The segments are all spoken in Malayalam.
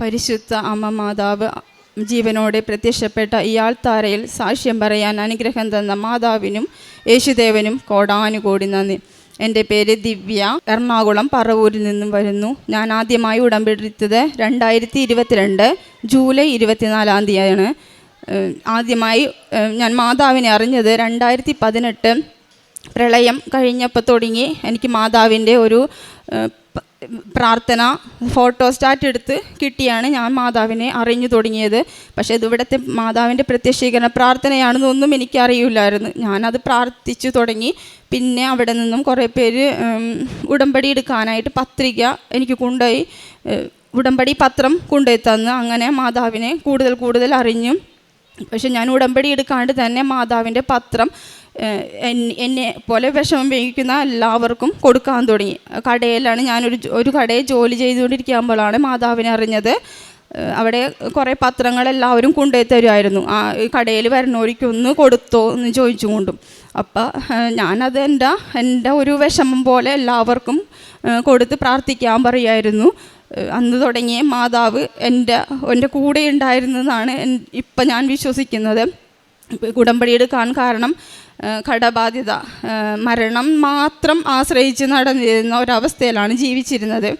പരിശുദ്ധ അമ്മ മാതാവ് ജീവനോടെ പ്രത്യക്ഷപ്പെട്ട ഇയാൾ താരയിൽ സാക്ഷ്യം പറയാൻ അനുഗ്രഹം തന്ന മാതാവിനും യേശുദേവനും കോടാനുകോടി നന്ദി. എന്റെ പേര് ദിവ്യ. എറണാകുളം പറവൂരിൽ നിന്നും വരുന്നു. ഞാൻ ആദ്യമായി ഉടമ്പെടുത്തത് രണ്ടായിരത്തി ഇരുപത്തിരണ്ട് ജൂലൈ ഇരുപത്തിനാലാം തീയതിയാണ്. ആദ്യമായി ഞാൻ മാതാവിനെ അറിഞ്ഞത് രണ്ടായിരത്തി പതിനെട്ട് പ്രളയം കഴിഞ്ഞപ്പോൾ തുടങ്ങി എനിക്ക് മാതാവിന്റെ ഒരു പ്രാർത്ഥന ഫോട്ടോസ്റ്റാറ്റ് എടുത്ത് കിട്ടിയാണ് ഞാൻ മാതാവിനെ അറിഞ്ഞു തുടങ്ങിയത്. പക്ഷേ ഇത് ഇവിടുത്തെ മാതാവിന്റെ പ്രത്യക്ഷീകരണ പ്രാർത്ഥനയാണെന്നൊന്നും എനിക്കറിയില്ലായിരുന്നു. ഞാനത് പ്രാർത്ഥിച്ചു തുടങ്ങി. പിന്നെ അവിടെ നിന്നും കുറേ പേര് ഉടമ്പടി എടുക്കാനായിട്ട് പത്രിക എനിക്ക് കൊണ്ടുപോയി. ഉടമ്പടി പത്രം കൊണ്ടുപോയി തന്ന്. അങ്ങനെ മാതാവിനെ കൂടുതൽ കൂടുതൽ അറിഞ്ഞു പക്ഷെ ഞാൻ ഉടമ്പടി എടുക്കാണ്ട് തന്നെ മാതാവിന്റെ പത്രം എന്നെ പോലെ വിഷമം വേവിക്കുന്ന എല്ലാവർക്കും കൊടുക്കാൻ തുടങ്ങി. കടയിലാണ് ഞാനൊരു ഒരു കടയിൽ ജോലി ചെയ്തുകൊണ്ടിരിക്കുമ്പോഴാണ് മാതാവിനെ അറിഞ്ഞത്. അവിടെ കുറേ പത്രങ്ങൾ എല്ലാവരും കൊണ്ടുപോയി തരുമായിരുന്നു. ആ കടയിൽ വരുന്നവർക്കൊന്ന് കൊടുത്തോ എന്ന് ചോദിച്ചു കൊണ്ടും അപ്പം ഞാനത് എന്റെ എന്റെ ഒരു വിഷമം പോലെ എല്ലാവർക്കും കൊടുത്ത് പ്രാർത്ഥിക്കാൻ പറയുമായിരുന്നു. അന്ന് തുടങ്ങിയ മാതാവ് എന്റെ എന്റെ കൂടെ ഉണ്ടായിരുന്നതാണ് ഇപ്പം ഞാൻ വിശ്വസിക്കുന്നത്. ഉടമ്പടിയെടുക്കാൻ കാരണം കടബാധ്യത മരണം മാത്രം ആശ്രയിച്ച് നടന്നിരുന്ന ഒരവസ്ഥയിലാണ് ജീവിച്ചിരുന്നത്.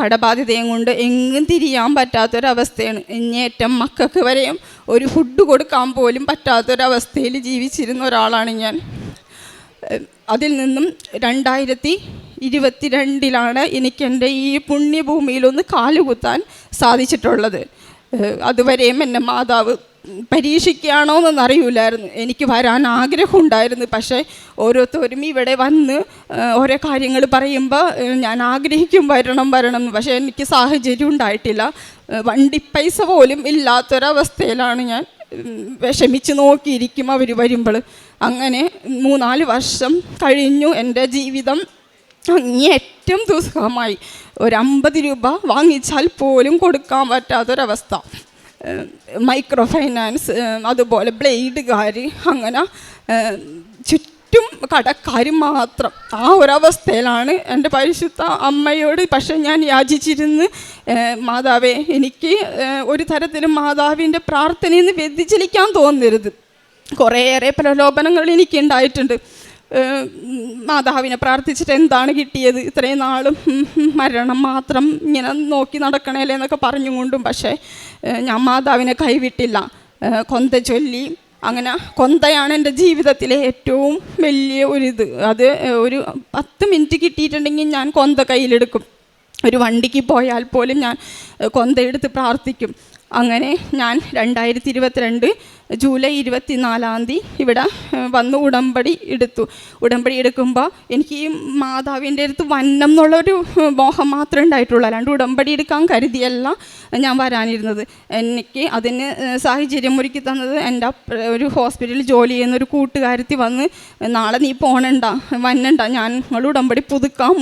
കടബാധ്യതയും കൊണ്ട് എങ്ങും തിരിയാൻ പറ്റാത്തൊരവസ്ഥയാണ്. ഇങ്ങേറ്റം മക്കൾക്ക് വരെയും ഒരു ഫുഡ് കൊടുക്കാൻ പോലും പറ്റാത്തൊരവസ്ഥയിൽ ജീവിച്ചിരുന്ന ഒരാളാണ് ഞാൻ. അതിൽ നിന്നും രണ്ടായിരത്തി ഇരുപത്തിരണ്ടിലാണ് എനിക്ക് എന്റെ ഈ പുണ്യഭൂമിയിലൊന്ന് കാലുകുത്താൻ സാധിച്ചിട്ടുള്ളത്. അതുവരെയും എന്റെ മാതാവ് പരീക്ഷിക്കുകയാണോ എന്നൊന്നും അറിയില്ലായിരുന്നു എനിക്ക് വരാൻ ആഗ്രഹമുണ്ടായിരുന്നു. പക്ഷേ ഓരോരുത്തരും ഇവിടെ വന്ന് ഓരോ കാര്യങ്ങൾ പറയുമ്പോൾ ഞാൻ ആഗ്രഹിക്കും വരണം വരണം. പക്ഷേ എനിക്ക് സാഹചര്യം ഉണ്ടായിട്ടില്ല. വണ്ടി പൈസ പോലും ഇല്ലാത്തൊരവസ്ഥയിലാണ് ഞാൻ വിഷമിച്ച് നോക്കിയിരിക്കും അവർ വരുമ്പോൾ അങ്ങനെ മൂന്നാൽ വർഷം കഴിഞ്ഞു എന്റെ ജീവിതം അങ്ങേറ്റം ദുസ്സഹമായി. ഒരു അമ്പത് രൂപ വാങ്ങിച്ചാൽ പോലും കൊടുക്കാൻ പറ്റാത്തൊരവസ്ഥ. മൈക്രോ ഫൈനാൻസ് അതുപോലെ ബ്ലേഡുകാർ അങ്ങനെ ഏഹ് ചുറ്റും കടക്കാരും മാത്രം. ആ ഒരവസ്ഥയിലാണ് എന്റെ പരിശുദ്ധ അമ്മയോട് പക്ഷെ ഞാൻ യാചിച്ചിരുന്ന് മാതാവേ എനിക്ക് ഒരു തരത്തിലും മാതാവിന്റെ പ്രാർത്ഥനയിൽ നിന്ന് വ്യതിചലിക്കാൻ തോന്നരുത്. കുറേയേറെ പ്രലോഭനങ്ങൾ എനിക്ക് ഉണ്ടായിട്ടുണ്ട്. മാതാവിനെ പ്രാർത്ഥിച്ചിട്ട് എന്താണ് കിട്ടിയത്? ഇത്രയും നാളും മരണം മാത്രം ഇങ്ങനെ നോക്കി നടക്കണേലേ എന്നൊക്കെ പറഞ്ഞുകൊണ്ടും പക്ഷേ ഞാൻ മാതാവിനെ കൈവിട്ടില്ല. കൊന്ത ചൊല്ലി അങ്ങനെ കൊന്തയാണ് എന്റെ ജീവിതത്തിലെ ഏറ്റവും വലിയ ഒരു ഇത് അത് ഒരു പത്ത് മിനിറ്റ് കിട്ടിയിട്ടുണ്ടെങ്കിൽ ഞാൻ കൊന്ത കയ്യിലെടുക്കും. ഒരു വണ്ടിക്ക് പോയാൽ പോലും ഞാൻ കൊന്തയെടുത്ത് പ്രാർത്ഥിക്കും. അങ്ങനെ ഞാൻ രണ്ടായിരത്തി ഇരുപത്തിരണ്ട് ജൂലൈ ഇരുപത്തിനാലാം തീയതി ഇവിടെ വന്ന് ഉടമ്പടി എടുത്തു. ഉടമ്പടി എടുക്കുമ്പോൾ എനിക്ക് ഈ മാതാവിന്റെ അടുത്ത് വന്നം എന്നുള്ളൊരു മോഹം മാത്രമേ ഉണ്ടായിട്ടുള്ളൂ. അല്ലാണ്ട് ഉടമ്പടി എടുക്കാൻ കരുതിയല്ല ഞാൻ വരാനിരുന്നത്. എനിക്ക് അതിന് സാഹചര്യം ഒരുക്കി തന്നത് എന്റെ ഒരു ഹോസ്പിറ്റലിൽ ജോലി ചെയ്യുന്ന ഒരു കൂട്ടുകാരത്തി വന്ന് നാളെ നീ പോണണ്ട വന്നണ്ട ഞാൻ നിങ്ങൾ ഉടമ്പടി പുതുക്കാൻ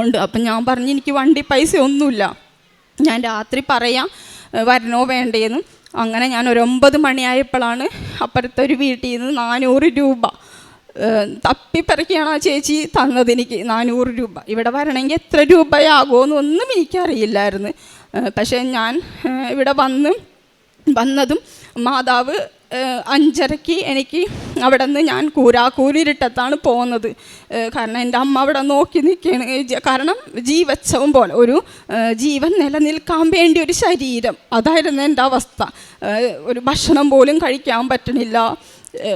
ഉണ്ട്. അപ്പം ഞാൻ പറഞ്ഞു എനിക്ക് വണ്ടി പൈസ ഒന്നുമില്ല ഞാൻ രാത്രി പറയാം വരണോ വേണ്ടേന്ന്. അങ്ങനെ ഞാൻ ഒരു ഒമ്പത് മണിയായപ്പോഴാണ് അപ്പുറത്തെ ഒരു വീട്ടിൽ നിന്ന് നാനൂറ് രൂപ തപ്പിപ്പറക്കിയാണ് ആ ചേച്ചി തന്നത് എനിക്ക് നാനൂറ് രൂപ. ഇവിടെ വരണമെങ്കിൽ എത്ര രൂപയാകുമെന്നൊന്നും എനിക്കറിയില്ലായിരുന്നു. പക്ഷേ ഞാൻ ഇവിടെ വന്ന് വന്നതും മാതാവ് അഞ്ചരയ്ക്ക് എനിക്ക് അവിടെ നിന്ന് ഞാൻ കൂരാക്കൂരിട്ടത്താണ് പോകുന്നത് കാരണം എന്റെ അമ്മ അവിടെ നോക്കി നിൽക്കുകയാണ്. കാരണം ജീവച്ചവും പോലെ ഒരു ജീവൻ നിലനിൽക്കാൻ വേണ്ടി ഒരു ശരീരം. അതായിരുന്നു എന്റെ അവസ്ഥ. ഒരു ഭക്ഷണം പോലും കഴിക്കാൻ പറ്റണില്ല.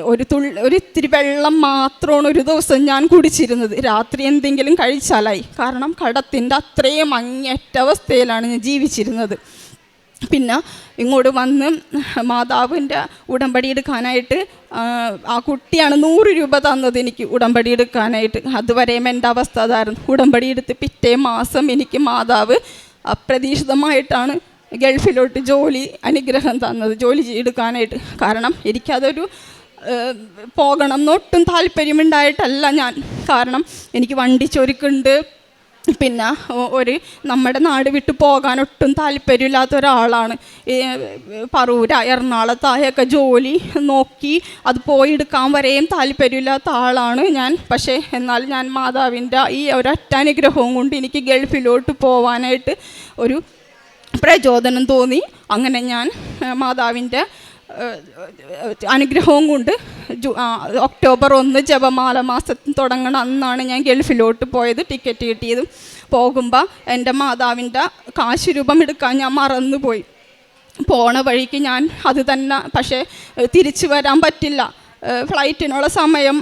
ഒരു തുള്ളി ഒരു ഇത്തിരി വെള്ളം മാത്രമാണ് ഒരു ദിവസം ഞാൻ കുടിച്ചിരുന്നത്. രാത്രി എന്തെങ്കിലും കഴിച്ചാലായി. കാരണം കടത്തിന്റെ അത്രയും അങ്ങേറ്റ അവസ്ഥയിലാണ് ഞാൻ ജീവിച്ചിരുന്നത്. പിന്നെ ഇങ്ങോട്ട് വന്ന് മാതാവിന്റെ ഉടമ്പടി എടുക്കാനായിട്ട് ആ, കുട്ടിയാണ് നൂറ് രൂപ തന്നത് എനിക്ക് ഉടമ്പടി എടുക്കാനായിട്ട്. അതുവരെയും എന്റെ അവസ്ഥ അതായിരുന്നു. ഉടമ്പടി എടുത്ത് പിറ്റേ മാസം എനിക്ക് മാതാവ് അപ്രതീക്ഷിതമായിട്ടാണ് ഗൾഫിലോട്ട് ജോലി അനുഗ്രഹം തന്നത് ജോലി എടുക്കാനായിട്ട്. കാരണം എനിക്കതൊരു പോകണം എന്നൊട്ടും താല്പര്യമുണ്ടായിട്ടല്ല ഞാൻ. കാരണം എനിക്ക് വണ്ടി ചൊരുക്കുണ്ട് പിന്നെ ഒരു നമ്മുടെ നാട് വിട്ടു പോകാൻ ഒട്ടും താല്പര്യമില്ലാത്ത ഒരാളാണ്. പറൂര എറണാകുളത്തായൊക്കെ ജോലി നോക്കി അത് പോയി എടുക്കാൻ വരെയും താല്പര്യമില്ലാത്ത ആളാണ് ഞാൻ. പക്ഷേ എന്നാൽ ഞാൻ മാതാവിന്റെ ഈ ഒരൊറ്റ അനുഗ്രഹവും കൊണ്ട് എനിക്ക് ഗൾഫിലോട്ട് പോകാനായിട്ട് ഒരു പ്രചോദനം തോന്നി. അങ്ങനെ ഞാൻ മാതാവിന്റെ അനുഗ്രഹവും കൊണ്ട് ഒക്ടോബർ ഒന്ന് ജപമാല മാസം തുടങ്ങണ. അന്നാണ് ഞാൻ ഗൾഫിലോട്ട് പോയത്. ടിക്കറ്റ് കിട്ടിയത്. പോകുമ്പോൾ എന്റെ മാതാവിന്റെ കാശ് രൂപം എടുക്കാൻ ഞാൻ മറന്നുപോയി. പോണ വഴിക്ക് ഞാൻ അത് തന്നെ പക്ഷേ തിരിച്ചു വരാൻ പറ്റില്ല. ഫ്ലൈറ്റിനുള്ള സമയം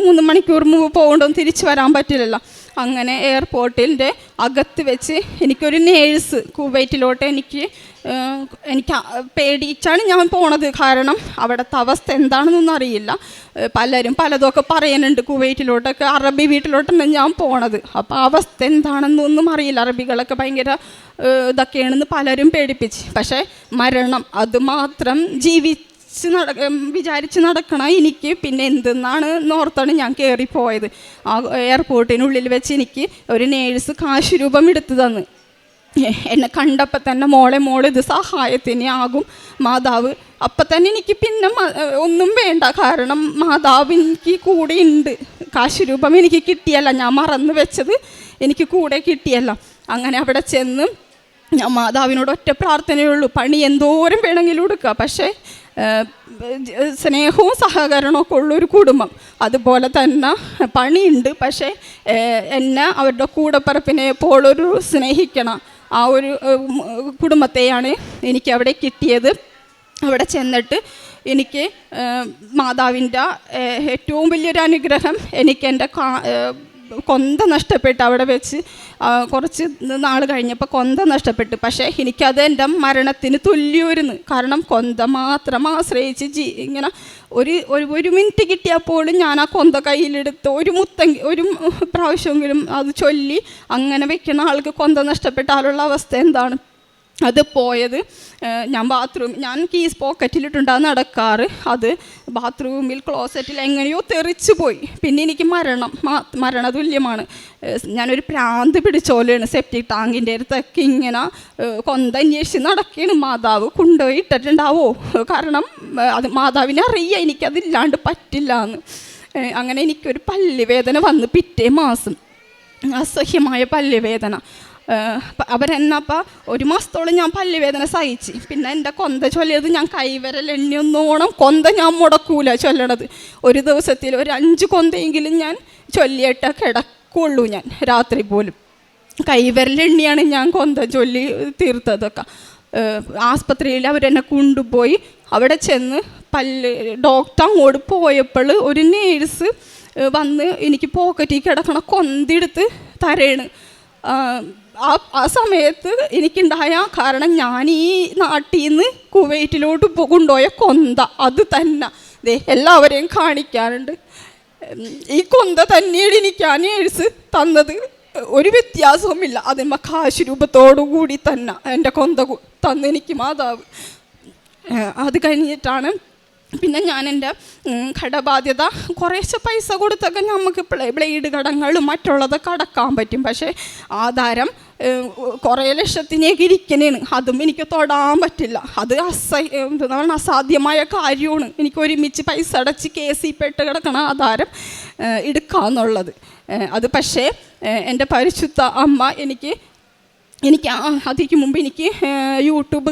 മൂന്ന് മണിക്കൂർ മുമ്പ് പോകേണ്ടതും തിരിച്ചു വരാൻ പറ്റില്ലല്ലോ. അങ്ങനെ എയർപോർട്ടിന്റെ അകത്ത് വെച്ച് എനിക്കൊരു നേഴ്സ് കുവൈറ്റിലോട്ട് എനിക്ക് എനിക്ക് പേടിച്ചാണ് ഞാൻ പോണത്. കാരണം അവിടുത്തെ അവസ്ഥ എന്താണെന്നൊന്നും അറിയില്ല. പലരും പലതൊക്കെ പറയുന്നുണ്ട് കുവൈറ്റിലോട്ടൊക്കെ അറബി വീട്ടിലോട്ടാണ് ഞാൻ പോണത്. അപ്പോൾ അവസ്ഥ എന്താണെന്നൊന്നും അറിയില്ല. അറബികളൊക്കെ ഭയങ്കര ഇതൊക്കെയാണെന്ന് പലരും പേടിപ്പിച്ച്. പക്ഷേ മരണം അത് മാത്രം ജീവിച്ച് നട വിചാരിച്ച് നടക്കണ എനിക്ക് പിന്നെ എന്തെന്നാണ് നോർത്താണ് ഞാൻ കയറിപ്പോയത് ആ എയർപോർട്ടിനുള്ളിൽ വെച്ച് എനിക്ക് ഒരു നേഴ്സ് കാശ് രൂപം എടുത്തു തന്ന്. എന്നെ കണ്ടപ്പോൾ തന്നെ മോളെ മോളെ ഇത് സഹായത്തിന് ആകും. മാതാവ് അപ്പം തന്നെ എനിക്ക് പിന്നെ ഒന്നും വേണ്ട. കാരണം മാതാവ് എനിക്ക് കൂടെ ഉണ്ട് കാശ് രൂപം എനിക്ക് കിട്ടിയല്ല. ഞാൻ മറന്നു വെച്ചത് എനിക്ക് കൂടെ കിട്ടിയല്ല. അങ്ങനെ അവിടെ ചെന്ന് ഞാൻ മാതാവിനോട് ഒറ്റ പ്രാർത്ഥനയുള്ളൂ പണി എന്തോരം വേണമെങ്കിലും എടുക്കുക പക്ഷേ സ്നേഹവും സഹകരണവും ഒക്കെ ഉള്ളൊരു കുടുംബം. അതുപോലെ തന്നെ പണിയുണ്ട്. പക്ഷേ എന്നെ അവരുടെ കൂടപ്പറപ്പിനെ പോലൊരു സ്നേഹിക്കണം ആ ഒരു കുടുംബത്തെയാണ് എനിക്ക് അവിടെ കിട്ടിയത്. അവിടെ ചെന്നിട്ട് എനിക്ക് മാതാവിന്റെ ഏറ്റവും വലിയൊരു അനുഗ്രഹം എനിക്ക് എന്റെ കൊന്ത നഷ്ടപ്പെട്ട് അവിടെ വെച്ച് കുറച്ച് നാൾ കഴിഞ്ഞപ്പോൾ കൊന്ത നഷ്ടപ്പെട്ടു. പക്ഷേ എനിക്കത് എന്റെ മരണത്തിന് തുല്യൂരുന്ന് കാരണം കൊന്ത മാത്രം ആശ്രയിച്ച് ജീ ഇങ്ങനെ ഒരു ഒരു മിനിറ്റ് കിട്ടിയാൽ പോലും ഞാൻ ആ കൊന്ത കയ്യിലെടുത്ത് ഒരു മുത്ത ഒരു പ്രാവശ്യമെങ്കിലും അത് ചൊല്ലി അങ്ങനെ വെക്കുന്ന ആൾക്ക് കൊന്ത നഷ്ടപ്പെട്ട ആളുള്ള അവസ്ഥ എന്താണ്? അത് പോയത് ഞാൻ ബാത്റൂം ഞാൻ കീസ് പോക്കറ്റിലിട്ടുണ്ടാകും നടക്കാറ്. അത് ബാത്റൂമിൽ ക്ലോസറ്റിൽ എങ്ങനെയോ തെറിച്ചു പോയി. പിന്നെ എനിക്ക് മരണം മരണ മരണതുല്യമാണ്. ഞാനൊരു പ്രാന്ത് പിടിച്ച പോലെയാണ്. സെപ്റ്റിക് ടാങ്കിന്റെ അടുത്തൊക്കെ ഇങ്ങനെ കൊന്ത അന്വേഷിച്ച് നടക്കുകയാണ് മാതാവ് കൊണ്ടുപോയി ഇട്ടിട്ടുണ്ടാവോ? കാരണം അത് മാതാവിനെ അറിയാം. എനിക്കതില്ലാണ്ട് പറ്റില്ല എന്ന് അങ്ങനെ എനിക്കൊരു പല്ലുവേദന വന്ന് പിറ്റേ മാസം. അസഹ്യമായ പല്ലുവേദന. അവരെന്നപ്പോൾ ഒരു മാസത്തോളം ഞാൻ പല്ലുവേദന സഹിച്ച്. പിന്നെ എന്റെ കൊന്ത ചൊല്ലിയത് ഞാൻ കൈവരൽ എണ്ണിയൊന്നോണം കൊന്ത ഞാൻ മുടക്കൂല ചൊല്ലണത്. ഒരു ദിവസത്തിൽ ഒരു അഞ്ച് കൊന്തയെങ്കിലും ഞാൻ ചൊല്ലിയിട്ട് കിടക്കുള്ളൂ ഞാൻ രാത്രി പോലും. കൈവരൽ കൈവിരലെണ്ണിയാണ് ഞാൻ കൊന്ത ചൊല്ലി തീർത്തതൊക്കെ. ആസ്പത്രിയിൽ അവരെന്നെ കൊണ്ടുപോയി അവിടെ ചെന്ന് പല്ല് ഡോക്ടർ അങ്ങോട്ട് പോയപ്പോൾ ഒരു നേഴ്സ് വന്ന് എനിക്ക് പോക്കറ്റിൽ കിടക്കണ കൊന്തെടുത്ത് തരേണ്. ആ ആ സമയത്ത് എനിക്കുണ്ടായ കാരണം ഞാൻ ഈ നാട്ടിൽ നിന്ന് കുവൈറ്റിലോട്ട് കൊണ്ടുപോയ കൊന്ത അത് തന്നെ. ദേ എല്ലാവരെയും കാണിക്കാറുണ്ട്. ഈ കൊന്ത തന്നെയാണ് എനിക്ക് ആ നേഴ്സ് തന്നത്. ഒരു വ്യത്യാസവുമില്ല. അതിന്മ കാശ് രൂപത്തോടു കൂടി തന്നെ എന്റെ കൊന്ത തന്നെനിക്ക് മാതാവ്. അത് കഴിഞ്ഞിട്ടാണ് പിന്നെ ഞാൻ എന്റെ കടബാധ്യത. കുറേശ്ശെ പൈസ കൊടുത്തൊക്കെ നമുക്ക് ബ്ലേഡ് കടങ്ങളും മറ്റുള്ളതൊക്കെ അടക്കാൻ പറ്റും. പക്ഷേ ആധാരം കുറേ ലക്ഷത്തിനേക്ക് ഇരിക്കണേണ്. അതും എനിക്ക് തൊടാൻ പറ്റില്ല. അത് അസഹ്യ എന്താണ് അസാധ്യമായ കാര്യമാണ്. എനിക്ക് ഒരുമിച്ച് പൈസ അടച്ച് കേസിൽ പെട്ട് കിടക്കണ ആധാരം എടുക്കാന്നുള്ളത്. അത് പക്ഷേ എന്റെ പരിശുദ്ധ അമ്മ എനിക്ക് എനിക്ക് അതിക്ക് മുമ്പ് എനിക്ക് യൂട്യൂബ്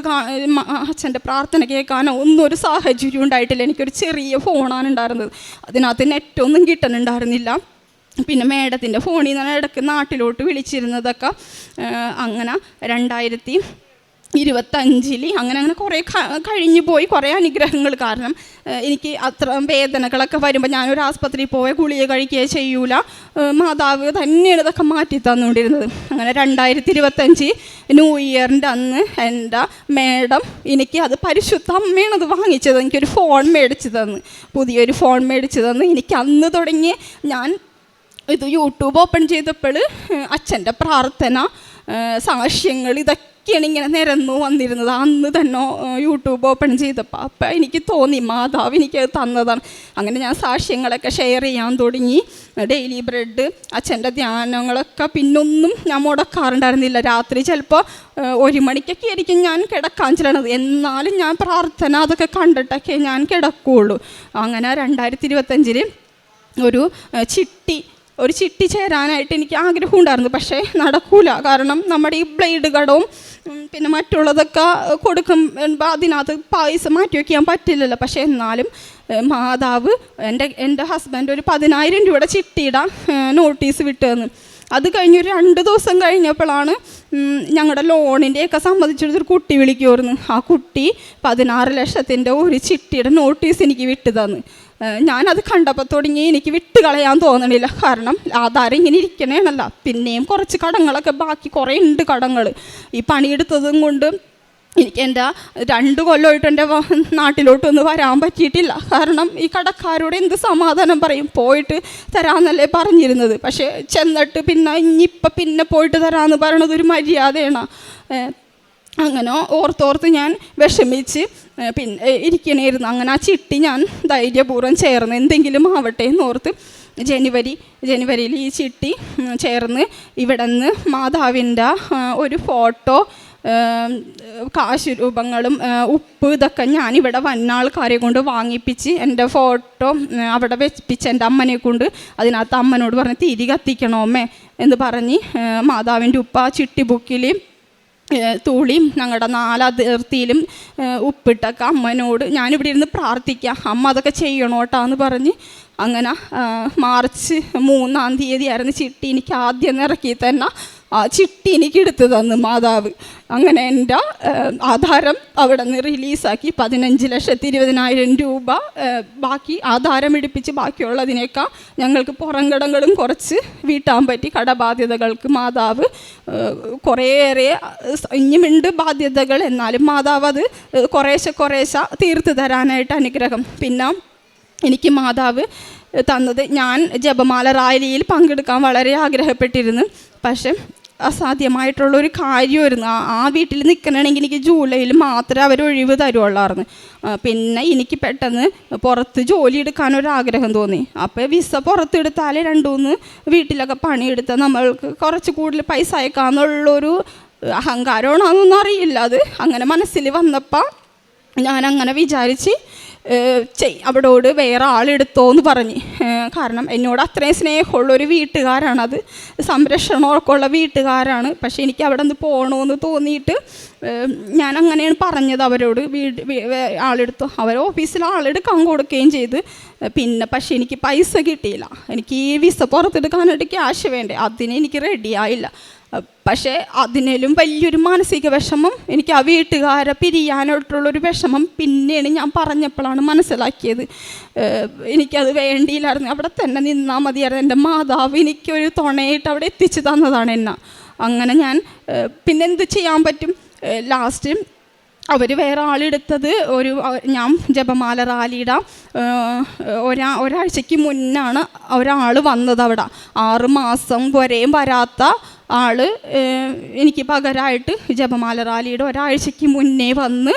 അച്ഛന്റെ പ്രാർത്ഥന കേൾക്കാനോ ഒന്നും ഒരു സാഹചര്യം ഉണ്ടായിട്ടില്ല. എനിക്കൊരു ചെറിയ ഫോണാണ് ഉണ്ടായിരുന്നത്. അതിനകത്ത് നെറ്റൊന്നും കിട്ടുന്നുണ്ടായിരുന്നില്ല. പിന്നെ മേഡത്തിന്റെ ഫോണിൽ നിന്നാണ് ഇടയ്ക്ക് നാട്ടിലോട്ട് വിളിച്ചിരുന്നതൊക്കെ അങ്ങനെ രണ്ടായിരത്തി ഇരുപത്തഞ്ചിൽ അങ്ങനെ അങ്ങനെ കുറേ കഴിഞ്ഞു പോയി കുറേ അനുഗ്രഹങ്ങൾ കാരണം എനിക്ക് അത്ര വേദനകളൊക്കെ വരുമ്പോൾ ഞാനൊരു ആസ്പത്രിയിൽ പോയ ഗുളിക കഴിക്കുകയോ ചെയ്യൂല. മാതാവ് തന്നെയാണ് ഇതൊക്കെ മാറ്റി തന്നുകൊണ്ടിരുന്നത്. അങ്ങനെ രണ്ടായിരത്തി ഇരുപത്തഞ്ച് ന്യൂ ഇയറിന്റെ അന്ന് എന്റെ മേഡം എനിക്ക് അത് പരിശുദ്ധ അമ്മയാണ് അത് വാങ്ങിച്ചത്. എനിക്കൊരു ഫോൺ മേടിച്ച് തന്ന്. പുതിയൊരു ഫോൺ മേടിച്ച് തന്ന്. എനിക്ക് അന്ന് തുടങ്ങി ഞാൻ ഇത് യൂട്യൂബ് ഓപ്പൺ ചെയ്തപ്പോൾ അച്ഛന്റെ പ്രാർത്ഥന സാക്ഷ്യങ്ങൾ സാക്ഷ്യങ്ങൾ ഇതൊക്കെയാണ് ഇങ്ങനെ നിരന്നു വന്നിരുന്നത്. അന്ന് തന്നെ യൂട്യൂബ് ഓപ്പൺ ചെയ്തപ്പോൾ അപ്പം എനിക്ക് തോന്നി മാതാവ് എനിക്ക് തന്നതാണ്. അങ്ങനെ ഞാൻ സാക്ഷ്യങ്ങളൊക്കെ ഷെയർ ചെയ്യാൻ തുടങ്ങി. ഡെയിലി ബ്രെഡ് അച്ഛന്റെ ധ്യാനങ്ങളൊക്കെ പിന്നൊന്നും ഞാൻ മുടക്കാറുണ്ടായിരുന്നില്ല. രാത്രി ചിലപ്പോൾ ഒരു മണിക്കൊക്കെ ആയിരിക്കും ഞാൻ കിടക്കാൻ ചെല്ലണത്. എന്നാലും ഞാൻ പ്രാർത്ഥന അതൊക്കെ കണ്ടിട്ടൊക്കെ ഞാൻ കിടക്കുകയുള്ളൂ അങ്ങനെ രണ്ടായിരത്തി ഇരുപത്തഞ്ചിൽ ഒരു ചിട്ടി ഒരു ചിട്ടി ചേരാനായിട്ട് എനിക്ക് ആഗ്രഹം ഉണ്ടായിരുന്നു പക്ഷേ നടക്കൂല. കാരണം നമ്മുടെ ഈ ബ്ലേഡ് കടവും പിന്നെ മറ്റുള്ളതൊക്കെ കൊടുക്കും അതിനകത്ത് പൈസ മാറ്റി വയ്ക്കാൻ പറ്റില്ലല്ലോ. പക്ഷേ എന്നാലും മാതാവ് എന്റെ എന്റെ ഹസ്ബൻഡ് ഒരു പതിനായിരം രൂപയുടെ ചിട്ടിയിടാൻ നോട്ടീസ് വിട്ടു തന്നു അത് കഴിഞ്ഞ് ഒരു രണ്ട് ദിവസം കഴിഞ്ഞപ്പോഴാണ് ഞങ്ങളുടെ ലോണിന്റെയൊക്കെ സംബന്ധിച്ചിടത്തൊരു കുട്ടി വിളിക്കുമായിരുന്നു ആ കുട്ടി പതിനാറ് ലക്ഷത്തിന്റെ ഒരു ചിട്ടിയുടെ നോട്ടീസ് എനിക്ക് വിട്ടു തന്നു ഞാനത് കണ്ടപ്പോൾ തുടങ്ങി എനിക്ക് വിട്ട് കളയാൻ തോന്നണില്ല. കാരണം ആധാരം ഇങ്ങനെ ഇരിക്കണേണല്ല പിന്നെയും കുറച്ച് കടങ്ങളൊക്കെ ബാക്കി കുറേ ഉണ്ട് കടങ്ങൾ ഈ പണിയെടുത്തതും കൊണ്ട് എനിക്ക് എന്റെ രണ്ട് കൊല്ലമായിട്ട് എന്റെ നാട്ടിലോട്ടൊന്ന് വരാൻ പറ്റിയിട്ടില്ല. കാരണം ഈ കടക്കാരോട് എന്ത് സമാധാനം പറയും? പോയിട്ട് തരാമെന്നല്ലേ പറഞ്ഞിരുന്നത്. പക്ഷേ ചെന്നിട്ട് പിന്നെ ഇനിയിപ്പം പിന്നെ പോയിട്ട് തരാമെന്ന് പറയണത് ഒരു മര്യാദയാണ്. അങ്ങനെ ഓർത്തോർത്ത് ഞാൻ വിഷമിച്ച് പിന്നെ ഇരിക്കണേരുന്നു അങ്ങനെ ആ ചിട്ടി ഞാൻ ധൈര്യപൂർവം ചേർന്ന് എന്തെങ്കിലും ആവട്ടെ എന്ന് ഓർത്ത് ജനുവരി ജനുവരിയിൽ ഈ ചിട്ടി ചേർന്ന് ഇവിടെ നിന്ന് മാതാവിന്റെ ഒരു ഫോട്ടോ കാശ് രൂപങ്ങളും ഉപ്പ് ഇതൊക്കെ ഞാനിവിടെ വന്ന ആൾക്കാരെ കൊണ്ട് വാങ്ങിപ്പിച്ച് എന്റെ ഫോട്ടോ അവിടെ വെപ്പിച്ച് എന്റെ അമ്മനെ കൊണ്ട് അതിനകത്ത് അമ്മനോട് പറഞ്ഞ് തിരി കത്തിക്കണോ അമ്മേ എന്ന് പറഞ്ഞ് മാതാവിന്റെ ഉപ്പ ആ ചിട്ടി ബുക്കിൽ തൂളിയും ഞങ്ങളുടെ നാലതിർത്തിയിലും ഉപ്പിട്ടൊക്കെ അമ്മനോട് ഞാനിവിടെ ഇരുന്ന് പ്രാർത്ഥിക്കാം. അമ്മ അതൊക്കെ ചെയ്യണോട്ടാന്ന് പറഞ്ഞ് അങ്ങനെ മാർച്ച് മൂന്നാം തീയതി ആയിരുന്നു ചിട്ടി എനിക്ക് ആദ്യം ഇറക്കി തന്നെ ആ ചിട്ടി എനിക്ക് എടുത്തു തന്നു മാതാവ്. അങ്ങനെ എന്റെ ആധാരം അവിടെ നിന്ന് റിലീസാക്കി പതിനഞ്ച് ലക്ഷത്തി ഇരുപതിനായിരം രൂപ ബാക്കി ആധാരം ഇടിപ്പിച്ച് ബാക്കിയുള്ളതിനേക്കാൾ ഞങ്ങൾക്ക് പുറംകടങ്ങളും കുറച്ച് വീട്ടാൻ പറ്റി കടബാധ്യതകൾക്ക് മാതാവ് കുറേയേറെ ഇനിയുമുണ്ട് ബാധ്യതകൾ. എന്നാലും മാതാവ് അത് കുറേശ്ശെ കുറേശ്ശെ തീർത്ത് തരാനായിട്ട് അനുഗ്രഹം. പിന്നെ എനിക്ക് മാതാവ് തന്നത് ഞാൻ ജപമാല റാലിയിൽ പങ്കെടുക്കാൻ വളരെ ആഗ്രഹപ്പെട്ടിരുന്നു. പക്ഷെ അസാധ്യമായിട്ടുള്ളൊരു കാര്യമായിരുന്നു. ആ വീട്ടിൽ നിൽക്കണമെങ്കിൽ എനിക്ക് ജൂലൈയിൽ മാത്രമേ അവർ ഒഴിവ് തരുള്ളായിരുന്നു പിന്നെ എനിക്ക് പെട്ടെന്ന് പുറത്ത് ജോലി എടുക്കാനൊരാഗ്രഹം തോന്നി. അപ്പോൾ വിസ പുറത്തെടുത്താലേ രണ്ടുമൂന്ന് വീട്ടിലൊക്കെ പണിയെടുത്താൽ നമ്മൾക്ക് കുറച്ച് കൂടുതൽ പൈസ അയക്കാമെന്നുള്ളൊരു അഹങ്കാരമാണോ എന്നൊന്നും അറിയില്ല. അത് അങ്ങനെ മനസ്സിൽ വന്നപ്പോൾ ഞാൻ അങ്ങനെ വിചാരിച്ച് ചെയ് അവിടോട് വേറെ ആളെടുത്തോ എന്ന് പറഞ്ഞ് കാരണം എന്നോട് അത്രയും സ്നേഹമുള്ള ഒരു വീട്ടുകാരാണത്. സംരക്ഷണമൊക്കെ ഉള്ള വീട്ടുകാരാണ്. പക്ഷെ എനിക്ക് അവിടെ നിന്ന് പോകണമെന്ന് തോന്നിയിട്ട് ഞാൻ അങ്ങനെയാണ് പറഞ്ഞത് അവരോട്. വീട് ആളെടുത്തു. അവർ ഓഫീസിൽ ആളെടുക്കാൻ കൊടുക്കുകയും ചെയ്ത്. പിന്നെ പക്ഷേ എനിക്ക് പൈസ കിട്ടിയില്ല. എനിക്ക് ഈ വിസ പുറത്തെടുക്കാനായിട്ട് ക്യാഷ് വേണ്ടേ? അതിന് എനിക്ക് റെഡിയായില്ല പക്ഷേ അതിനേലും വലിയൊരു മാനസിക വിഷമം എനിക്ക് ആ വീട്ടുകാരെ പിരിയാനായിട്ടുള്ളൊരു വിഷമം പിന്നെയാണ് ഞാൻ പറഞ്ഞപ്പോഴാണ് മനസ്സിലാക്കിയത്. എനിക്കത് വേണ്ടിയില്ലായിരുന്നു. അവിടെ തന്നെ നിന്നാൽ മതിയായിരുന്നു എന്റെ മാതാവ് എനിക്കൊരു തുണയായിട്ട് അവിടെ എത്തിച്ചു തന്നതാണ് എന്നെ. അങ്ങനെ ഞാൻ പിന്നെ എന്ത് ചെയ്യാൻ പറ്റും? ലാസ്റ്റ് അവർ വേറെ ആളെടുത്തത് ഒരു ഞാൻ ജപമാല റാലിയുടെ. ഒരാ ഒരാഴ്ചയ്ക്ക് മുന്നാണ് ഒരാൾ വന്നത് അവിടെ. ആറ് മാസം വരെയും വരാത്ത ഏഹ്, എനിക്ക് പകരമായിട്ട് ജപമാല റാലിയുടെ ഒരാഴ്ചയ്ക്ക് മുന്നേ വന്ന്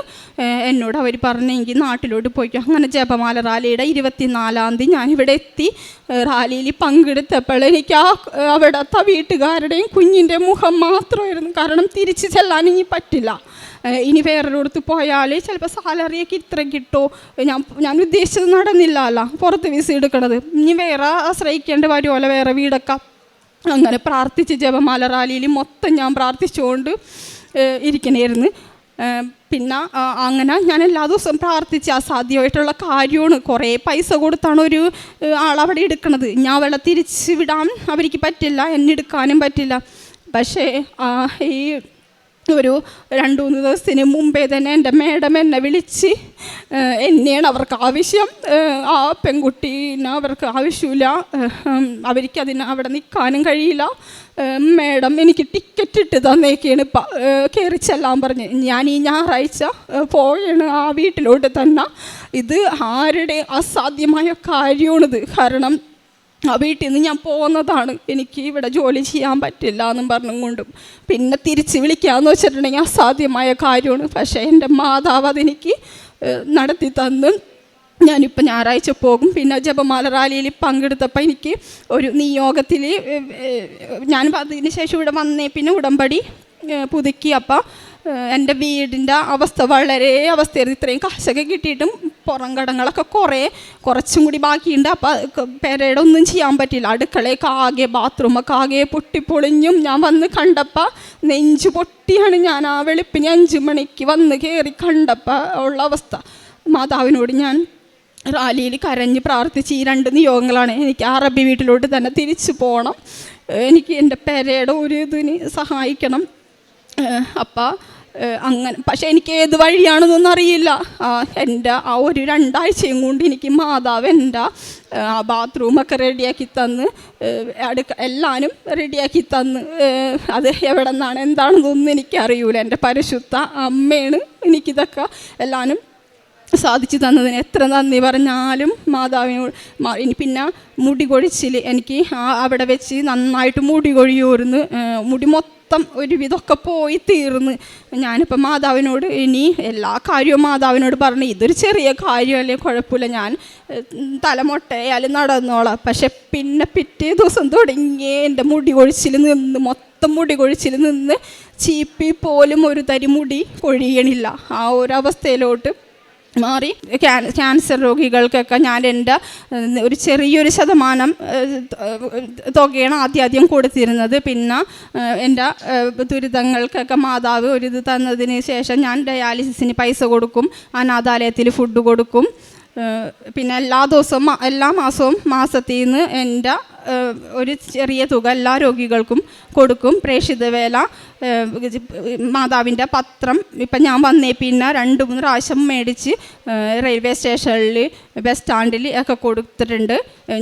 എന്നോട് അവർ പറഞ്ഞെങ്കിൽ നാട്ടിലോട്ട് പോയിക്കും. അങ്ങനെ ജപമാല റാലിയുടെ ഇരുപത്തിനാലാം തീയതി ഞാനിവിടെ എത്തി. റാലിയിൽ പങ്കെടുത്തപ്പോൾ എനിക്ക് ആ അവിടുത്തെ വീട്ടുകാരുടെയും കുഞ്ഞിന്റെ മുഖം മാത്രമായിരുന്നു. കാരണം തിരിച്ചു ചെല്ലാൻ ഇനി പറ്റില്ല. ഇനി ഇനി വേറൊരിടത്ത് പോയാൽ ചിലപ്പോൾ സാലറിയൊക്കെ ഇത്ര കിട്ടുമോ ഞാൻ ഞാൻ ഉദ്ദേശിച്ചത് നടന്നില്ലല്ലോ. പുറത്ത് വിസ എടുക്കണത്. ഇനി വേറെ ആശ്രയിക്കേണ്ടി വരുമല്ലോ വേറെ വീടൊക്കെ. അങ്ങനെ പ്രാർത്ഥിച്ച് ജപമാല റാലിയിൽ മൊത്തം ഞാൻ പ്രാർത്ഥിച്ചുകൊണ്ട് ഇരിക്കണമായിരുന്നു പിന്നെ അങ്ങനെ ഞാൻ എല്ലാ ദിവസവും പ്രാർത്ഥിച്ച് അസാധ്യമായിട്ടുള്ള കാര്യമാണ് കുറേ പൈസ കൊടുത്താണ് ഒരു ആളവിടെ എടുക്കണത്. ഞാൻ അവളെ തിരിച്ച് വിടാൻ അവർക്ക് പറ്റില്ല എന്നെ എടുക്കാനും പറ്റില്ല. പക്ഷേ ഈ ഒരു രണ്ട് മൂന്ന് ദിവസത്തിന് മുമ്പേ തന്നെ എന്റെ മേഡം എന്നെ വിളിച്ച് എന്നെയാണ് അവർക്ക് ആവശ്യം. ആ പെൺകുട്ടീനെ അവർക്ക് ആവശ്യമില്ല. അവർക്ക് അതിന് അവിടെ നിൽക്കാനും കഴിയില്ല. മേഡം എനിക്ക് ടിക്കറ്റ് ഇട്ട് തന്നേക്കാണ് കയറി ചെല്ലാൻ പറഞ്ഞ്. ഞാൻ ഈ ഞായറാഴ്ച പോയാണ് ആ വീട്ടിലോട്ട് തന്നെ. ഇത് ആരുടെ അസാധ്യമായ കാര്യമാണിത്. കാരണം ആ വീട്ടിൽ നിന്ന് ഞാൻ പോകുന്നതാണ്. എനിക്ക് ഇവിടെ ജോലി ചെയ്യാൻ പറ്റില്ല എന്നും പറഞ്ഞും കൊണ്ടും. പിന്നെ തിരിച്ച് വിളിക്കാമെന്ന് വെച്ചിട്ടുണ്ടെങ്കിൽ അസാധ്യമായ കാര്യമാണ്. പക്ഷേ എന്റെ മാതാവ് അതെനിക്ക് നടത്തി തന്ന്. ഞാനിപ്പോൾ ഞായറാഴ്ച പോകും. പിന്നെ ജപമാല റാലിയിൽ പങ്കെടുത്തപ്പോൾ എനിക്ക് ഒരു നിയോഗത്തിൽ ഞാൻ അതിന് ശേഷം ഇവിടെ വന്നേ. പിന്നെ ഉടമ്പടി പുതുക്കി അപ്പോൾ എന്റെ വീടിന്റെ അവസ്ഥ വളരെ അവസ്ഥയായിരുന്നു. ഇത്രയും കാശൊക്കെ കിട്ടിയിട്ടും പുറം കടങ്ങളൊക്കെ കുറേ കുറച്ചും കൂടി ബാക്കിയുണ്ട്. അപ്പം പെരയുടെ ഒന്നും ചെയ്യാൻ പറ്റില്ല അടുക്കളയൊക്കെ ആകെ ബാത്റൂമൊക്കെ ആകെ പൊട്ടിപ്പൊളിഞ്ഞും ഞാൻ വന്ന് കണ്ടപ്പോൾ നെഞ്ച് പൊട്ടിയാണ് ഞാൻ ആ വെളുപ്പിന് അഞ്ച് മണിക്ക് വന്ന് കയറി കണ്ടപ്പോൾ ഉള്ള അവസ്ഥ. മാതാവിനോട് ഞാൻ റാലിയിൽ കരഞ്ഞ് പ്രാർത്ഥിച്ച് ഈ രണ്ട് നിയോഗങ്ങളാണ് എനിക്ക് അറബി വീട്ടിലോട്ട് തന്നെ തിരിച്ചു പോകണം എനിക്ക് എന്റെ പെരയുടെ ഒരു ഇതിന് സഹായിക്കണം. അപ്പം അങ്ങനെ പക്ഷേ എനിക്ക് ഏത് വഴിയാണെന്നൊന്നും അറിയില്ല. എന്റെ ആ ഒരു രണ്ടാഴ്ചയും കൊണ്ട് എനിക്ക് മാതാവ് എന്റെ ആ ബാത്റൂമൊക്കെ റെഡിയാക്കി തന്ന് അടുക്ക എല്ലാനും റെഡിയാക്കി തന്ന് അത് എവിടെ നിന്നാണ് എന്താണെന്നൊന്നും എനിക്കറിയൂല. എന്റെ പരിശുദ്ധ അമ്മയാണ് എനിക്കിതൊക്കെ എല്ലാവരും സാധിച്ചു തന്നതിന് എത്ര നന്ദി പറഞ്ഞാലും മാതാവിനോട് ഇനി പിന്നെ മുടി കൊഴിച്ചിൽ എനിക്ക് അവിടെ വെച്ച് നന്നായിട്ട് മുടി കൊഴിയൂർന്ന് മുടി മൊത്തം ഒരുവിധമൊക്കെ പോയി തീർന്ന് ഞാനിപ്പോൾ മാതാവിനോട് ഇനി എല്ലാ കാര്യവും മാതാവിനോട് പറഞ്ഞു ഇതൊരു ചെറിയ കാര്യമല്ലേ കുഴപ്പമില്ല. ഞാൻ തലമൊട്ടയാലും നടന്നോളാം. പക്ഷെ പിന്നെ പിറ്റേ ദിവസം തുടങ്ങി എന്റെ മുടി കൊഴിച്ചിൽ നിന്ന് മൊത്തം മുടി കൊഴിച്ചിൽ നിന്ന് ചീപ്പി പോലും ഒരു തരി മുടി കൊഴിയണില്ല. ആ ഒരു അവസ്ഥയിലോട്ട് മാറി. ക്യാൻസർ രോഗികൾക്കൊക്കെ ഞാൻ എന്റെ ഒരു ചെറിയൊരു ശതമാനം തുകയാണ് ആദ്യം ആദ്യം കൊടുത്തിരുന്നത്. പിന്നെ എന്റെ ദുരിതങ്ങൾക്കൊക്കെ മാതാവ് ഒരു ഇത് തന്നതിന് ശേഷം ഞാൻ ഡയാലിസിസിന് പൈസ കൊടുക്കും. അനാഥാലയത്തിൽ ഫുഡ് കൊടുക്കും. പിന്നെ എല്ലാ ദിവസവും എല്ലാ മാസവും മാസത്തിൽ നിന്ന് എന്റെ ഒരു ചെറിയ തുക എല്ലാ രോഗികൾക്കും കൊടുക്കും. പ്രേക്ഷിത വേല മാതാവിന്റെ പത്രം ഇപ്പം ഞാൻ വന്നേ പിന്നെ രണ്ട് മൂന്ന് പ്രാവശ്യം മേടിച്ച് റെയിൽവേ സ്റ്റേഷനിൽ ബസ് സ്റ്റാൻഡിൽ ഒക്കെ കൊടുത്തിട്ടുണ്ട്.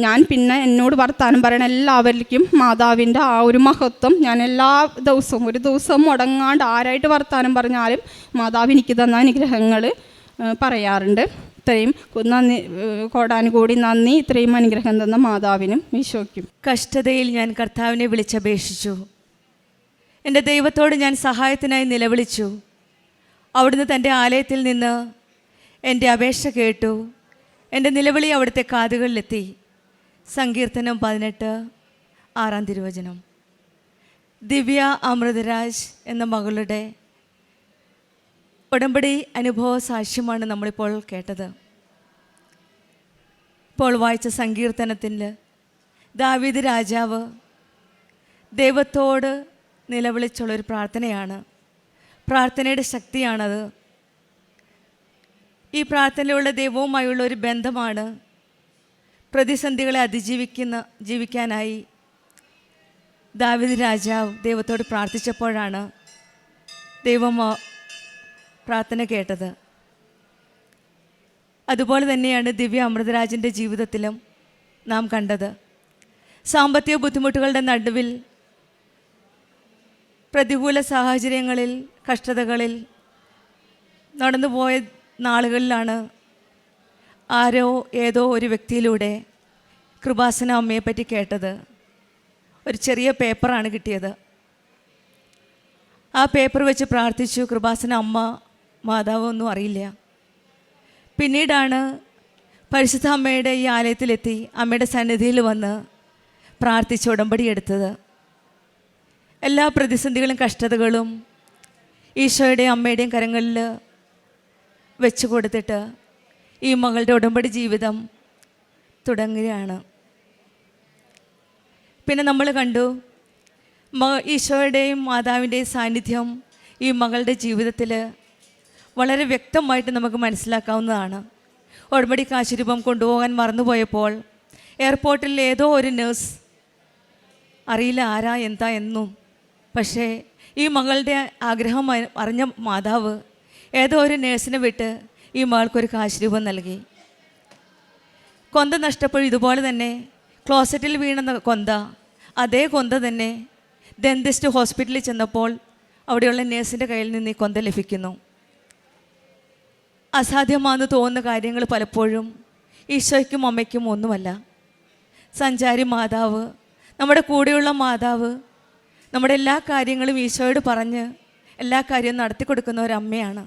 ഞാൻ പിന്നെ എന്നോട് വർത്താനം പറയണ എല്ലാവർക്കും മാതാവിന്റെ ആ ഒരു മഹത്വം. ഞാൻ എല്ലാ ദിവസവും ഒരു ദിവസം മുടങ്ങാണ്ട് ആരായിട്ട് വർത്താനം പറഞ്ഞാലും മാതാവ് എനിക്ക് തന്ന അനുഗ്രഹങ്ങൾ പറയാറുണ്ട്. ഇത്രയും നന്ദി കോടാനുകൂടി നന്ദി ഇത്രയും അനുഗ്രഹം തന്ന മാതാവിനും ഈശോയ്ക്കും. കഷ്ടതയിൽ ഞാൻ കർത്താവിനെ വിളിച്ചപേക്ഷിച്ചു. എന്റെ ദൈവത്തോട് ഞാൻ സഹായത്തിനായി നിലവിളിച്ചു. അവിടുന്ന് തന്റെ ആലയത്തിൽ നിന്ന് എന്റെ അപേക്ഷ കേട്ടു. എന്റെ നിലവിളി അവിടുത്തെ കാതുകളിലെത്തി. സങ്കീർത്തനം പതിനെട്ട് ആറാം തിരുവചനം. ദിവ്യ അമൃതരാജ് എന്ന മകളുടെ ഉടമ്പടി അനുഭവ സാക്ഷ്യമാണ് നമ്മളിപ്പോൾ കേട്ടത്. ഇപ്പോൾ വായിച്ച സങ്കീർത്തനത്തിൽ ദാവീദ് രാജാവ് ദൈവത്തോട് നിലവിളിച്ചുള്ളൊരു പ്രാർത്ഥനയാണ്. പ്രാർത്ഥനയുടെ ശക്തിയാണത്. ഈ പ്രാർത്ഥനയിലുള്ള ദൈവവുമായുള്ള ഒരു ബന്ധമാണ് പ്രതിസന്ധികളെ അതിജീവിക്കുന്ന ജീവിക്കാനായി. ദാവീദ് രാജാവ് ദൈവത്തോട് പ്രാർത്ഥിച്ചപ്പോഴാണ് ദൈവം പ്രാർത്ഥന കേട്ടത്. അതുപോലെ തന്നെയാണ് ദിവ്യ അമൃതരാജന്റെ ജീവിതത്തിലും നാം കണ്ടത്. സാമ്പത്തിക ബുദ്ധിമുട്ടുകളുടെ നടുവിൽ പ്രതികൂല സാഹചര്യങ്ങളിൽ കഷ്ടതകളിൽ നടന്നുപോയ നാളുകളിലാണ് ആരോ ഏതോ ഒരു വ്യക്തിയിലൂടെ കൃപാസന അമ്മയെപ്പറ്റി കേട്ടത്. ഒരു ചെറിയ പേപ്പറാണ് കിട്ടിയത്. ആ പേപ്പർ വെച്ച് പ്രാർത്ഥിച്ചു കൃപാസന അമ്മ മാതാവ് ഒന്നും അറിയില്ല. പിന്നീടാണ് പരിശുദ്ധ അമ്മയുടെ ഈ ആലയത്തിലെത്തി അമ്മയുടെ സന്നിധിയിൽ വന്ന് പ്രാർത്ഥിച്ച് ഉടമ്പടി എടുത്തത് എല്ലാ പ്രതിസന്ധികളും കഷ്ടതകളും ഈശോയുടെയും അമ്മയുടെയും കരങ്ങളിൽ വെച്ച് കൊടുത്തിട്ട് ഈ മകളുടെ ഉടമ്പടി ജീവിതം തുടങ്ങുകയാണ്. പിന്നെ നമ്മൾ കണ്ടു മ ഈശോയുടെയും മാതാവിന്റെയും സാന്നിധ്യം ഈ മകളുടെ ജീവിതത്തിൽ വളരെ വ്യക്തമായിട്ട് നമുക്ക് മനസ്സിലാക്കാവുന്നതാണ്. ഉടമ്പടി കാശുരൂപം കൊണ്ടുപോകാൻ മറന്നുപോയപ്പോൾ എയർപോർട്ടിൽ ഏതോ ഒരു നേഴ്സ് അറിയില്ല ആരാ എന്താ എന്നും. പക്ഷേ ഈ മകളുടെ ആഗ്രഹം അറിഞ്ഞ മാതാവ് ഏതോ ഒരു നേഴ്സിനെ വിട്ട് ഈ മകൾക്കൊരു കാശുരൂപം നൽകി. കൊന്ത നഷ്ടപ്പോഴും ഇതുപോലെ തന്നെ ക്ലോസറ്റിൽ വീണ കൊന്ത അതേ കൊന്ത തന്നെ ദന്തിസ്റ്റ് ഹോസ്പിറ്റലിൽ ചെന്നപ്പോൾ അവിടെയുള്ള നേഴ്സിന്റെ കയ്യിൽ നിന്ന് ഈ കൊന്ത ലഭിക്കുന്നു. അസാധ്യമാണെന്ന് തോന്നുന്ന കാര്യങ്ങൾ പലപ്പോഴും ഈശോയ്ക്കും അമ്മയ്ക്കും ഒന്നുമല്ല. സഞ്ചാരി മാതാവ് നമ്മുടെ കൂടെയുള്ള മാതാവ് നമ്മുടെ എല്ലാ കാര്യങ്ങളും ഈശോയോട് പറഞ്ഞ് എല്ലാ കാര്യവും നടത്തി കൊടുക്കുന്ന ഒരു അമ്മയാണ്.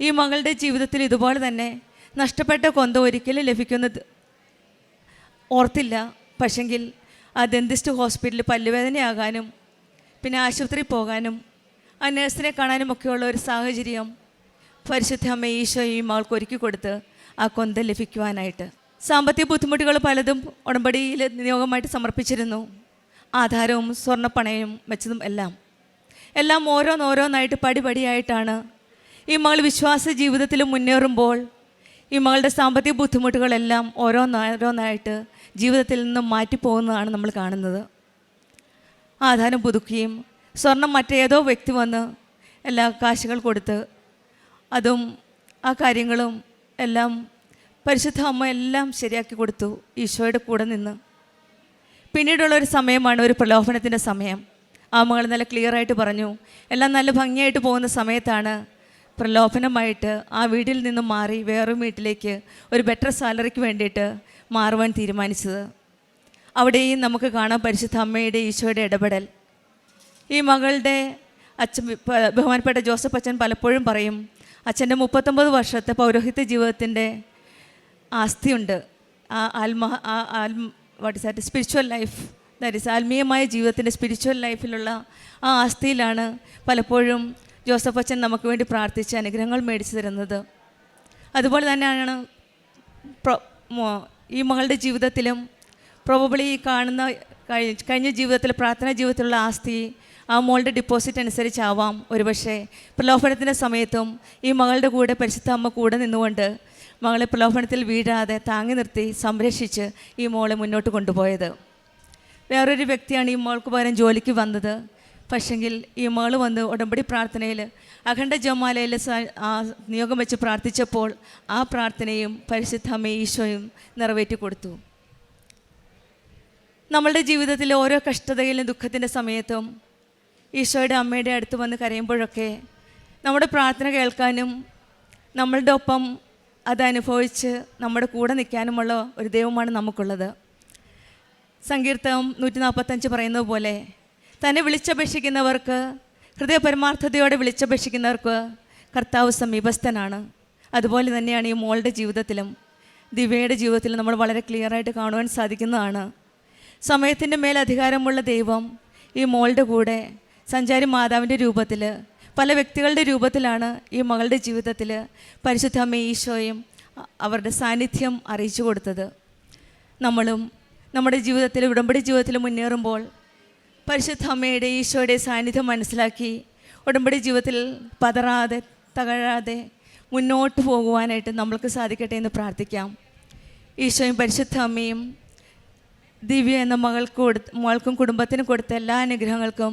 ഈ മകളുടെ ജീവിതത്തിൽ ഇതുപോലെ തന്നെ നഷ്ടപ്പെട്ട കൊന്ത ഒരിക്കലും ലഭിക്കുന്നത് ഓർത്തില്ല. പക്ഷെങ്കിൽ ആ ദന്തിസ്റ്റ് ഹോസ്പിറ്റലിൽ പല്ലുവേദനയാകാനും പിന്നെ ആശുപത്രിയിൽ പോകാനും ആ നേഴ്സിനെ കാണാനും ഒക്കെയുള്ള ഒരു സാഹചര്യം പരിശുദ്ധ അമ്മ ഈശോ ഈ മകൾക്ക് ഒരുക്കി കൊടുത്ത് ആ കൊന്ത ലഭിക്കുവാനായിട്ട്. സാമ്പത്തിക ബുദ്ധിമുട്ടുകൾ പലതും ഉടമ്പടിയിൽ നിയോഗമായിട്ട് സമർപ്പിച്ചിരുന്നു. ആധാരവും സ്വർണപ്പണയും വെച്ചതും എല്ലാം. എല്ലാം ഓരോന്നോരോന്നായിട്ട് പടിപടിയായിട്ടാണ്. ഈ മകൾ വിശ്വാസ ജീവിതത്തിൽ മുന്നേറുമ്പോൾ ഈ മകളുടെ സാമ്പത്തിക ബുദ്ധിമുട്ടുകളെല്ലാം ഓരോന്നോരോന്നായിട്ട് ജീവിതത്തിൽ നിന്നും മാറ്റിപ്പോകുന്നതാണ് നമ്മൾ കാണുന്നത്. ആധാരം പുതുക്കുകയും സ്വർണം മറ്റേതോ വ്യക്തി വന്ന് എല്ലാ കാശുകൾ കൊടുത്ത് അതും ആ കാര്യങ്ങളും എല്ലാം പരിശുദ്ധ അമ്മ എല്ലാം ശരിയാക്കി കൊടുത്തു ഈശോയുടെ കൂടെ നിന്ന്. പിന്നീടുള്ള ഒരു സമയമാണ് ഒരു പ്രലോഭനത്തിന്റെ സമയം. ആ മകൾ നല്ല ക്ലിയറായിട്ട് പറഞ്ഞു. എല്ലാം നല്ല ഭംഗിയായിട്ട് പോകുന്ന സമയത്താണ് പ്രലോഭനമായിട്ട് ആ വീട്ടിൽ നിന്ന് മാറി വേറൊരു വീട്ടിലേക്ക് ഒരു ബെറ്റർ സാലറിക്ക് വേണ്ടിയിട്ട് മാറുവാൻ തീരുമാനിച്ചത്. അവിടെയും നമുക്ക് കാണാം പരിശുദ്ധ അമ്മയുടെ ഈശോയുടെ ഇടപെടൽ. ഈ മകളുടെ അച്ഛൻ ബഹുമാനപ്പെട്ട ജോസഫ് അച്ഛൻ പലപ്പോഴും പറയും അച്ഛന്റെ മുപ്പത്തൊമ്പത് വർഷത്തെ പൗരോഹിത്യ ജീവിതത്തിന്റെ ആസ്തിയുണ്ട്. ആ ആത്മ ആ ആത്മ what is that spiritual life that is ആത്മീയമായ ജീവിതത്തിന്റെ സ്പിരിച്വൽ ലൈഫിലുള്ള ആ ആസ്തിയിലാണ് പലപ്പോഴും ജോസഫ് അച്ഛൻ നമുക്ക് വേണ്ടി പ്രാർത്ഥിച്ച് അനുഗ്രഹങ്ങൾ മേടിച്ചു തരുന്നത്. അതുപോലെ തന്നെയാണ് ഈ മകളുടെ ജീവിതത്തിലും പ്രോബബിളി കാണുന്ന കഴിഞ്ഞ ജീവിതത്തിൽ പ്രാർത്ഥനാ ജീവിതത്തിലുള്ള ആസ്തി ആ മോളുടെ ഡിപ്പോസിറ്റ് അനുസരിച്ചാവാം. ഒരുപക്ഷെ പ്രലോഭനത്തിന്റെ സമയത്തും ഈ മകളുടെ കൂടെ പരിശുദ്ധ അമ്മ കൂടെ നിന്നുകൊണ്ട് മകളെ പ്രലോഭനത്തിൽ വീഴാതെ താങ്ങി നിർത്തി സംരക്ഷിച്ച് ഈ മോളെ മുന്നോട്ട് കൊണ്ടുപോയത്. വേറൊരു വ്യക്തിയാണ് ഈ മോൾക്ക് പകരം ജോലിക്ക് വന്നത്. പക്ഷെങ്കിൽ ഈ മകൾ വന്ന് ഉടമ്പടി പ്രാർത്ഥനയിൽ അഖണ്ഡ ജമാലയിൽ നിയോഗം വെച്ച് പ്രാർത്ഥിച്ചപ്പോൾ ആ പ്രാർത്ഥനയും പരിശുദ്ധ അമ്മ ഈശോയും നിറവേറ്റി കൊടുത്തു. നമ്മളുടെ ജീവിതത്തിലെ ഓരോ കഷ്ടതയിലും ദുഃഖത്തിന്റെ സമയത്തും ഈശോയുടെ അമ്മയുടെ അടുത്ത് വന്ന് കരയുമ്പോഴൊക്കെ നമ്മുടെ പ്രാർത്ഥന കേൾക്കാനും നമ്മളുടെ ഒപ്പം അനുഭവിച്ച് നമ്മുടെ കൂടെ നിൽക്കാനുമുള്ള ഒരു ദൈവമാണ് നമുക്കുള്ളത്. സങ്കീർത്തം നൂറ്റി നാൽപ്പത്തഞ്ച് പറയുന്നത് പോലെ തന്നെ വിളിച്ചപേക്ഷിക്കുന്നവർക്ക് ഹൃദയപരമാർത്ഥതയോടെ വിളിച്ചപേക്ഷിക്കുന്നവർക്ക് കർത്താവ് സമീപസ്ഥനാണ്. അതുപോലെ തന്നെയാണ് ഈ മോളുടെ ജീവിതത്തിലും ദിവ്യയുടെ ജീവിതത്തിലും നമ്മൾ വളരെ ക്ലിയറായിട്ട് കാണുവാൻ സാധിക്കുന്നതാണ്. സമയത്തിന്റെ മേൽ അധികാരമുള്ള ദൈവം ഈ മോളുടെ കൂടെ സഞ്ചാരി മാതാവിന്റെ രൂപത്തിൽ പല വ്യക്തികളുടെ രൂപത്തിലാണ് ഈ മകളുടെ ജീവിതത്തിൽ പരിശുദ്ധ അമ്മ ഈശോയും അവരുടെ സാന്നിധ്യം അറിയിച്ചു കൊടുത്തത്. നമ്മളും നമ്മുടെ ജീവിതത്തിൽ ഉടമ്പടി ജീവിതത്തിൽ മുന്നേറുമ്പോൾ പരിശുദ്ധ അമ്മയുടെ ഈശോയുടെ സാന്നിധ്യം മനസ്സിലാക്കി ഉടമ്പടി ജീവിതത്തിൽ പതറാതെ തകഴാതെ മുന്നോട്ട് പോകുവാനായിട്ട് നമ്മൾക്ക് സാധിക്കട്ടെ എന്ന് പ്രാർത്ഥിക്കാം. ഈശോയും പരിശുദ്ധ അമ്മയും ദിവ്യ എന്ന മകൾക്ക് കൊടു മകൾക്കും കുടുംബത്തിനും കൊടുത്ത എല്ലാ അനുഗ്രഹങ്ങൾക്കും